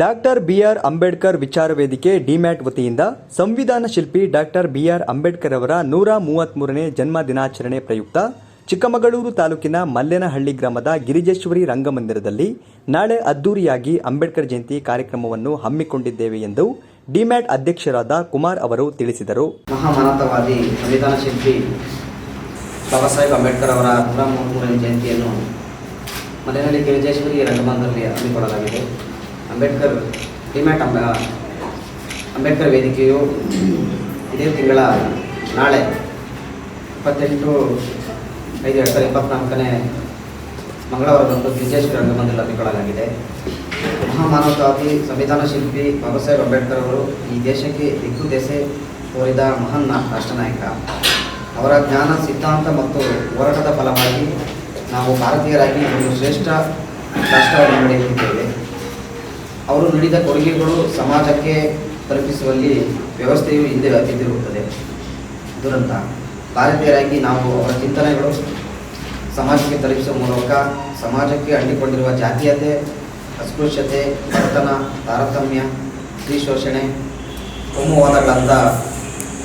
Doctor B R Ambedkar ವಿಚಾರ ವೇದಿಕೆ demat ವತಿಯಿಂದ ಸಂವಿಧಾನ ಶಿಲ್ಪಿ ಡಾಕ್ಟರ್ ಬಿಆರ್ ಅಂಬೇಡ್ಕರ್ ಅವರ ನೂರ ಮೂವತ್ಮೂರನೇ ಜನ್ಮ ದಿನಾಚರಣೆ ಪ್ರಯುಕ್ತ ಚಿಕ್ಕಮಗಳೂರು ತಾಲೂಕಿನ ಮಲ್ಲೇನಹಳ್ಳಿ ಗ್ರಾಮದ ಗಿರಿಜೇಶ್ವರಿ ರಂಗಮಂದಿರದಲ್ಲಿ ನಾಳೆ ಅದ್ದೂರಿಯಾಗಿ ಅಂಬೇಡ್ಕರ್ ಜಯಂತಿ ಕಾರ್ಯಕ್ರಮವನ್ನು ಹಮ್ಮಿಕೊಂಡಿದ್ದೇವೆ ಎಂದು ಡಿಮ್ಯಾಟ್ ಅಧ್ಯಕ್ಷರಾದ ಕುಮಾರ್ ಅವರು ತಿಳಿಸಿದರು. ಮಹಾಮಾನತವಾದಿ ಸಂವಿಧಾನ ಶಿಲ್ಪಿ ಬಾಬಾ ಸಾಹೇಬ್ ಅಂಬೇಡ್ಕರ್ ಅವರ ನೂರ ಮೂವತ್ತ್ಮೂರನೇ ಜಯಂತಿಯನ್ನು ಮಲ್ಲೇನಹಳ್ಳಿ ಗಿರಿಜೇಶ್ವರಿ ರಂಗಮಂದಿರದಲ್ಲಿ ಹಮ್ಮಿಕೊಳ್ಳಲಾಗಿದೆ. ಅಂಬೇಡ್ಕರ್ ಡಿಮ್ಯಾಟ್ ಅಂಬ, ಅಂಬೇಡ್ಕರ್ ವೇದಿಕೆಯು ಇದೇ ತಿಂಗಳ ನಾಳೆ ಇಪ್ಪತ್ತೆಂಟು ಐದು ಎರಡು ಸಾವಿರದ ಇಪ್ಪತ್ನಾಲ್ಕನೇ ಮಂಗಳವಾರದಂದು ಗಿರಿಜೇಶ್ವರಿ ರಂಗಮಂದಿರ ಹಮ್ಮಿಕೊಳ್ಳಲಾಗಿದೆ ಮಹಾಮಾನವತಾವಾದಿ ಸಂವಿಧಾನ ಶಿಲ್ಪಿ ಬಾಬಾ ಸಾಹೇಬ್ ಅಂಬೇಡ್ಕರ್ ಅವರು ಈ ದೇಶಕ್ಕೆ ದಿಕ್ಕು ದೆಸೆ ತೋರಿದ ಮಹಾನ್ ರಾಷ್ಟ್ರನಾಯಕ. ಅವರ ಜ್ಞಾನ, ಸಿದ್ಧಾಂತ ಮತ್ತು ಹೋರಾಟದ ಫಲವಾಗಿ ನಾವು ಭಾರತೀಯರಾಗಿ ಒಂದು ಶ್ರೇಷ್ಠ ರಾಷ್ಟ್ರವನ್ನು ನಡೆಯುತ್ತಿದ್ದೇವೆ ಅವರು ನೀಡಿದ ಕೊಡುಗೆಗಳು ಸಮಾಜಕ್ಕೆ ತಲುಪಿಸುವಲ್ಲಿ ವ್ಯವಸ್ಥೆಯು ಹಿಂದೆ ಬಿದ್ದಿರುತ್ತದೆ ದುರಂತ. ಭಾರತೀಯರಾಗಿ ನಾವು ಅವರ ಚಿಂತನೆಗಳು ಸಮಾಜಕ್ಕೆ ತಲುಪಿಸುವ ಮೂಲಕ ಸಮಾಜಕ್ಕೆ ಅಂಟಿಕೊಂಡಿರುವ ಜಾತೀಯತೆ, ಅಸ್ಪೃಶ್ಯತೆ, ಬಡತನ, ತಾರತಮ್ಯ, ಸ್ತ್ರೀ ಶೋಷಣೆ ಕೋಮುವಾದಗಳಂಥ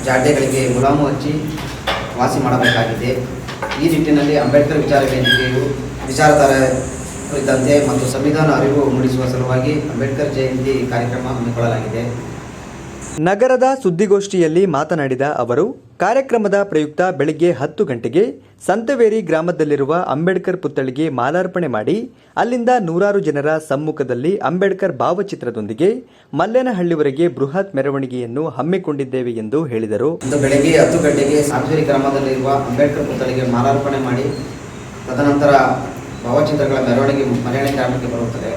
ಜಾಡ್ಯಗಳಿಗೆ ಗುಲಾಮು ಹಚ್ಚಿ ವಾಸಿ ಮಾಡಬೇಕಾಗಿದೆ. ಈ ನಿಟ್ಟಿನಲ್ಲಿ ಅಂಬೇಡ್ಕರ್ ವಿಚಾರ ವೇದಿಕೆಯು ವಿಚಾರಧಾರೆ ಕುರಿತಂತೆ ಮತ್ತು ಸಂವಿಧಾನ ಅರಿವು ಮೂಡಿಸುವ ಸಲುವಾಗಿ ಅಂಬೇಡ್ಕರ್ ಜಯಂತಿ ಕಾರ್ಯಕ್ರಮ ಹಮ್ಮಿಕೊಳ್ಳಲಾಗಿದೆ. ನಗರದ ಸುದ್ದಿಗೋಷ್ಠಿಯಲ್ಲಿ ಮಾತನಾಡಿದ ಅವರು ಕಾರ್ಯಕ್ರಮದ ಪ್ರಯುಕ್ತ ಬೆಳಗ್ಗೆ ಹತ್ತು ಗಂಟೆಗೆ ಸಂತವೇರಿ ಗ್ರಾಮದಲ್ಲಿರುವ ಅಂಬೇಡ್ಕರ್ ಪುತ್ಥಳಿಗೆ ಮಾಲಾರ್ಪಣೆ ಮಾಡಿ ಅಲ್ಲಿಂದ ನೂರಾರು ಜನರ ಸಮ್ಮುಖದಲ್ಲಿ ಅಂಬೇಡ್ಕರ್ ಭಾವಚಿತ್ರದೊಂದಿಗೆ ಮಲ್ಲೇನಹಳ್ಳಿವರೆಗೆ ಬೃಹತ್ ಮೆರವಣಿಗೆಯನ್ನು ಹಮ್ಮಿಕೊಂಡಿದ್ದೇವೆ ಎಂದು ಹೇಳಿದರು. ಇಂದು ಬೆಳಗ್ಗೆ ಹತ್ತು ಗಂಟೆಗೆ ಸಂತವೇರಿ ಗ್ರಾಮದಲ್ಲಿರುವ ಅಂಬೇಡ್ಕರ್ ಪುತ್ಥಳಿಗೆ ಮಾಲಾರ್ಪಣೆ ಮಾಡಿ ತದನಂತರ ಭಾವಚಿತ್ರಗಳ ಮೆರವಣಿಗೆ ಮನೆಯಣೆ ಗ್ರಾಮಕ್ಕೆ ಬರುತ್ತದೆ.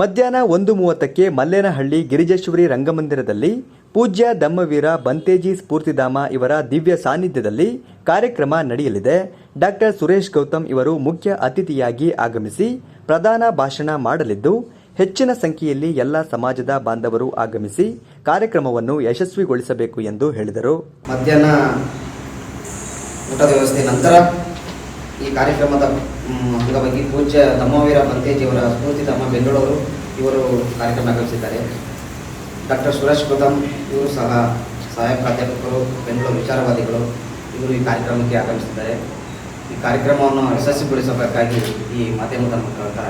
ಮಧ್ಯಾಹ್ನ ಒಂದು ಮೂವತ್ತಕ್ಕೆ ಮಲ್ಲೇನಹಳ್ಳಿ ಗಿರಿಜೇಶ್ವರಿ ರಂಗಮಂದಿರದಲ್ಲಿ ಪೂಜ್ಯ ದಮ್ಮವೀರ ಬಂತೇಜಿ ಸ್ಫೂರ್ತಿಧಾಮ ಇವರ ದಿವ್ಯ ಸಾನ್ನಿಧ್ಯದಲ್ಲಿ ಕಾರ್ಯಕ್ರಮ ನಡೆಯಲಿದೆ. ಡಾಕ್ಟರ್ ಸುರೇಶ್ ಗೌತಮ್ ಇವರು ಮುಖ್ಯ ಅತಿಥಿಯಾಗಿ ಆಗಮಿಸಿ ಪ್ರಧಾನ ಭಾಷಣ ಮಾಡಲಿದ್ದು ಹೆಚ್ಚಿನ ಸಂಖ್ಯೆಯಲ್ಲಿ ಎಲ್ಲ ಸಮಾಜದ ಬಾಂಧವರು ಆಗಮಿಸಿ ಕಾರ್ಯಕ್ರಮವನ್ನು ಯಶಸ್ವಿಗೊಳಿಸಬೇಕು ಎಂದು ಹೇಳಿದರು. ಮಧ್ಯಾಹ್ನ ಊಟದ ವ್ಯವಸ್ಥೆ ನಂತರ ಈ ಕಾರ್ಯಕ್ರಮದ ಅಂಗವಾಗಿ ಪೂಜ್ಯ ದಮ್ಮವೀರ ಬಂತೇಜಿಯವರ ತಮ್ಮ ಬೆಂಗಳೂರು ಇವರು ಕಾರ್ಯಕ್ರಮ ಆಗಮಿಸಿದ್ದಾರೆ ಡಾಕ್ಟರ್ ಸುರೇಶ್ ಗೌತಮ್ ಇವರು ಸಹ ಸಹಾಯಕ ಪ್ರಾಧ್ಯಾಪಕರು, ಬೆಂಗಳೂರು ವಿಚಾರವಾದಿಗಳು ಇವರು ಈ ಕಾರ್ಯಕ್ರಮಕ್ಕೆ ಆಗಮಿಸಿದ್ದಾರೆ. ಈ ಕಾರ್ಯಕ್ರಮವನ್ನು ಯಶಸ್ವಿಗೊಳಿಸಬೇಕಾಗಿ ಈ ಮಾಧ್ಯಮದ ಮುಖಾಂತರ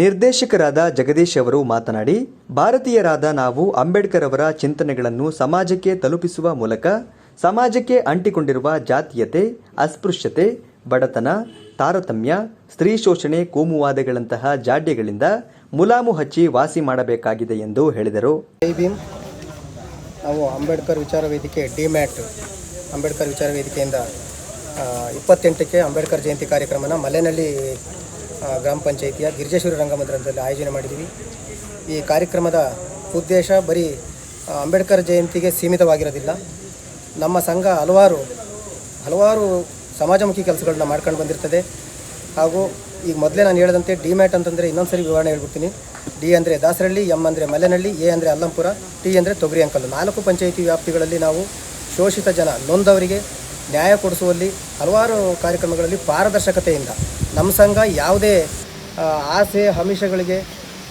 ನಿರ್ದೇಶಕರಾದ ಜಗದೀಶ್ ಅವರು ಮಾತನಾಡಿ, ಭಾರತೀಯರಾದ ನಾವು ಅಂಬೇಡ್ಕರ್ ಅವರ ಚಿಂತನೆಗಳನ್ನು ಸಮಾಜಕ್ಕೆ ತಲುಪಿಸುವ ಮೂಲಕ ಸಮಾಜಕ್ಕೆ ಅಂಟಿಕೊಂಡಿರುವ ಜಾತೀಯತೆ, ಅಸ್ಪೃಶ್ಯತೆ ಬಡತನ, ತಾರತಮ್ಯ, ಸ್ತ್ರೀ ಶೋಷಣೆ, ಕೋಮುವಾದಗಳಂತಹ ಜಾಡ್ಯಗಳಿಂದ ಮುಲಾಮು ಹಚ್ಚಿ ವಾಸಿ ಮಾಡಬೇಕಾಗಿದೆ ಎಂದು ಹೇಳಿದರು. ನಾವು ಅಂಬೇಡ್ಕರ್ ವಿಚಾರ ವೇದಿಕೆ, ಡಿಮ್ಯಾಟ್ ಅಂಬೇಡ್ಕರ್ ವಿಚಾರ ವೇದಿಕೆಯಿಂದ ಇಪ್ಪತ್ತೆಂಟಕ್ಕೆ ಅಂಬೇಡ್ಕರ್ ಜಯಂತಿ ಕಾರ್ಯಕ್ರಮನ ಮಲೆನಹಳ್ಳಿ ಗ್ರಾಮ ಪಂಚಾಯಿತಿಯ ಗಿರಿಜೇಶ್ವರಿ ರಂಗಮಂದಿರದಲ್ಲಿ ಆಯೋಜನೆ ಮಾಡಿದ್ದೀವಿ. ಈ ಕಾರ್ಯಕ್ರಮದ ಉದ್ದೇಶ ಬರೀ ಅಂಬೇಡ್ಕರ್ ಜಯಂತಿಗೆ ಸೀಮಿತವಾಗಿರೋದಿಲ್ಲ. ನಮ್ಮ ಸಂಘ ಹಲವಾರು ಹಲವಾರು ಸಮಾಜಮುಖಿ ಕೆಲಸಗಳನ್ನ ಮಾಡ್ಕೊಂಡು ಬಂದಿರ್ತದೆ. ಹಾಗೂ ಈಗ ಮೊದಲೇ ನಾನು ಹೇಳಿದಂತೆ ಡಿಮ್ಯಾಟ್ ಅಂತಂದರೆ ಇನ್ನೊಂದು ಸರಿ ವಿವರಣೆ ಹೇಳ್ಬಿಡ್ತೀನಿ. ಡಿ ಅಂದರೆ ದಾಸರಳ್ಳಿ, ಎಂ ಅಂದರೆ ಮಲೆನಹಳ್ಳಿ ಎ ಅಂದರೆ ಅಲ್ಲಂಪುರ, ಟಿ ಅಂದರೆ ತೊಗರಿ ಅಂಕಲ್. ನಾಲ್ಕು ಪಂಚಾಯಿತಿ ವ್ಯಾಪ್ತಿಗಳಲ್ಲಿ ನಾವು ಶೋಷಿತ ಜನ ನೊಂದವರಿಗೆ ನ್ಯಾಯ ಕೊಡಿಸುವಲ್ಲಿ ಹಲವಾರು ಕಾರ್ಯಕ್ರಮಗಳಲ್ಲಿ ಪಾರದರ್ಶಕತೆಯಿಂದ ನಮ್ಮ ಸಂಘ ಯಾವುದೇ ಆಸೆ ಹಮಿಷಗಳಿಗೆ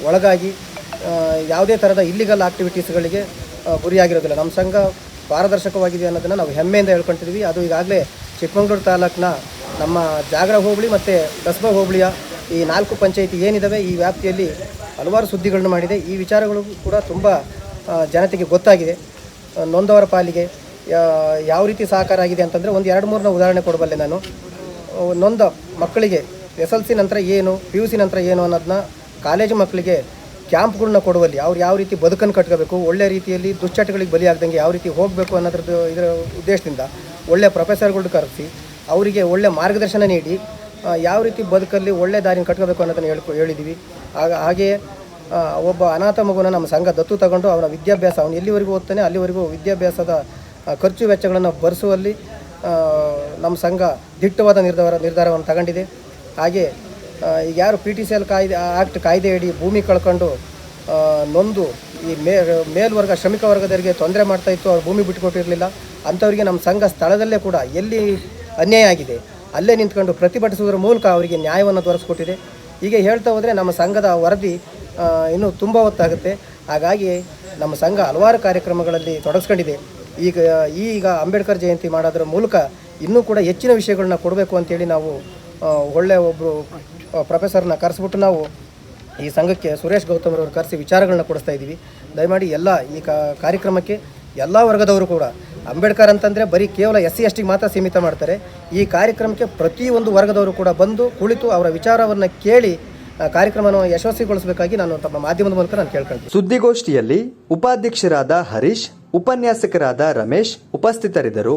ಒಳಗಾಗಿ ಯಾವುದೇ ಥರದ ಇಲ್ಲಿಗಲ್ ಆಕ್ಟಿವಿಟೀಸ್ಗಳಿಗೆ ಗುರಿಯಾಗಿರೋದಿಲ್ಲ. ನಮ್ಮ ಸಂಘ ಪಾರದರ್ಶಕವಾಗಿದೆ ಅನ್ನೋದನ್ನು ನಾವು ಹೆಮ್ಮೆಯಿಂದ ಹೇಳ್ಕೊತಿದ್ವಿ. ಅದು ಈಗಾಗಲೇ ಚಿಕ್ಕಮಗಳೂರು ತಾಲೂಕಿನ ನಮ್ಮ ಜಾಗರ ಹೋಬಳಿ ಮತ್ತು ಕಸ್ಬಾ ಹೋಬಳಿಯ ಈ ನಾಲ್ಕು ಪಂಚಾಯಿತಿ ಏನಿದ್ದಾವೆ ಈ ವ್ಯಾಪ್ತಿಯಲ್ಲಿ ಹಲವಾರು ಸುದ್ದಿಗಳನ್ನು ಮಾಡಿದೆ. ಈ ವಿಚಾರಗಳು ಕೂಡ ತುಂಬ ಜನತೆಗೆ ಗೊತ್ತಾಗಿದೆ. ನೊಂದವರ ಪಾಲಿಗೆ ಯಾವ ರೀತಿ ಸಹಕಾರ ಆಗಿದೆ ಅಂತಂದರೆ ಒಂದು ಎರಡು ಮೂರನ್ನ ಉದಾಹರಣೆ ಕೊಡಬಲ್ಲೆ ನಾನು. ನೊಂದ ಮಕ್ಕಳಿಗೆ ಎಸ್ ಎಲ್ ಸಿ ನಂತರ ಏನು, ಪಿ ಯು ಸಿ ನಂತರ ಏನು ಅನ್ನೋದನ್ನ ಕಾಲೇಜು ಮಕ್ಕಳಿಗೆ ಕ್ಯಾಂಪ್ಗಳನ್ನ ಕೊಡುವಲ್ಲಿ ಅವ್ರು ಯಾವ ರೀತಿ ಬದುಕನ್ನು ಕಟ್ಕೋಬೇಕು, ಒಳ್ಳೆ ರೀತಿಯಲ್ಲಿ ದುಶ್ಚಟಗಳಿಗೆ ಬಲಿಯಾಗ್ದಂಗೆ ಯಾವ ರೀತಿ ಹೋಗಬೇಕು ಅನ್ನೋದ್ರದ್ದು ಇದರ ಉದ್ದೇಶದಿಂದ ಒಳ್ಳೆ ಪ್ರೊಫೆಸರ್ಗಳು ಕರೆಸಿ, ಅವರಿಗೆ ಒಳ್ಳೆ ಮಾರ್ಗದರ್ಶನ ನೀಡಿ ಯಾವ ರೀತಿ ಬದುಕಲ್ಲಿ ಒಳ್ಳೆ ದಾರಿನ ಕಟ್ಕೋಬೇಕು ಅನ್ನೋದನ್ನು ಹೇಳ್ಕೊ ಹೇಳಿದ್ದೀವಿ ಆಗ, ಹಾಗೆಯೇ ಒಬ್ಬ ಅನಾಥ ಮಗುನ ನಮ್ಮ ಸಂಘ ದತ್ತು ತಗೊಂಡು ಅವನ ವಿದ್ಯಾಭ್ಯಾಸ, ಅವನು ಎಲ್ಲಿವರೆಗೂ ಓದ್ತಾನೆ ಅಲ್ಲಿವರೆಗೂ ವಿದ್ಯಾಭ್ಯಾಸದ ಖರ್ಚು ವೆಚ್ಚಗಳನ್ನು ಭರಿಸುವಲ್ಲಿ ನಮ್ಮ ಸಂಘ ದಿಟ್ಟವಾದ ನಿರ್ಧಾರ, ನಿರ್ಧಾರವನ್ನು ತಗೊಂಡಿದೆ. ಹಾಗೆ ಈಗ ಯಾರು ಪಿ ಟಿ ಸಿ ಎಲ್ ಕಾಯ್ದೆ ಆ್ಯಕ್ಟ್ ಕಾಯ್ದೆಯಡಿ ಭೂಮಿ ಕಳ್ಕೊಂಡು ನೊಂದು ಈ ಮೇ, ಮೇಲ್ವರ್ಗ, ಶ್ರಮಿಕ ವರ್ಗದವರಿಗೆ ತೊಂದರೆ ಮಾಡ್ತಾ ಇತ್ತು, ಅವ್ರು ಭೂಮಿ ಬಿಟ್ಟುಕೊಟ್ಟಿರಲಿಲ್ಲ ಅಂಥವರಿಗೆ ನಮ್ಮ ಸಂಘ ಸ್ಥಳದಲ್ಲೇ ಕೂಡ ಎಲ್ಲಿ ಅನ್ಯಾಯ ಆಗಿದೆ, ಅಲ್ಲೇ ನಿಂತ್ಕೊಂಡು ಪ್ರತಿಭಟಿಸುವುದರ ಮೂಲಕ ಅವರಿಗೆ ನ್ಯಾಯವನ್ನು ತೋರಿಸ್ಕೊಟ್ಟಿದೆ. ಹೀಗೆ ಹೇಳ್ತಾ ಹೋದರೆ ನಮ್ಮ ಸಂಘದ ವರದಿ ಇನ್ನೂ ತುಂಬ ಹೊತ್ತಾಗುತ್ತೆ. ಹಾಗಾಗಿ ನಮ್ಮ ಸಂಘ ಹಲವಾರು ಕಾರ್ಯಕ್ರಮಗಳಲ್ಲಿ ತೊಡಗಿಸ್ಕೊಂಡಿದೆ. ಈಗ ಈಗ ಅಂಬೇಡ್ಕರ್ ಜಯಂತಿ ಮಾಡೋದ್ರ ಮೂಲಕ ಇನ್ನೂ ಕೂಡ ಹೆಚ್ಚಿನ ವಿಷಯಗಳನ್ನ ಕೊಡಬೇಕು ಅಂತೇಳಿ ನಾವು ಒಳ್ಳೆಯ ಒಬ್ಬರು ಪ್ರೊಫೆಸರ್ನ ಕರೆಸ್ಬಿಟ್ಟು ನಾವು ಈ ಸಂಘಕ್ಕೆ ಸುರೇಶ್ ಗೌತಮ್ ಅವರು ಕರೆಸಿ ವಿಚಾರಗಳನ್ನ ಕೊಡಿಸ್ತಾ ಇದ್ದೀವಿ. ದಯಮಾಡಿ ಎಲ್ಲ ಈ ಕಾರ್ಯಕ್ರಮಕ್ಕೆ ಎಲ್ಲ ವರ್ಗದವರು ಕೂಡ, ಅಂಬೇಡ್ಕರ್ ಅಂತಂದರೆ ಬರೀ ಕೇವಲ ಎಸ್ ಸಿ ಎಸ್ ಟಿಗೆ ಮಾತ್ರ ಸೀಮಿತ ಮಾಡ್ತಾರೆ. ಈ ಕಾರ್ಯಕ್ರಮಕ್ಕೆ ಪ್ರತಿಯೊಂದು ವರ್ಗದವರು ಕೂಡ ಬಂದು ಕುಳಿತು ಅವರ ವಿಚಾರವನ್ನು ಕೇಳಿ ಕಾರ್ಯಕ್ರಮವನ್ನು ಯಶಸ್ವಿಗೊಳಿಸಬೇಕಾಗಿ ನಾನು ತಮ್ಮ ಮಾಧ್ಯಮದ ಮೂಲಕ ನಾನು ಕೇಳ್ಕೊಳ್ತೀನಿ. ಸುದ್ದಿಗೋಷ್ಠಿಯಲ್ಲಿ ಉಪಾಧ್ಯಕ್ಷರಾದ ಹರೀಶ್, ಉಪನ್ಯಾಸಕರಾದ ರಮೇಶ್ ಉಪಸ್ಥಿತರಿದ್ದರು.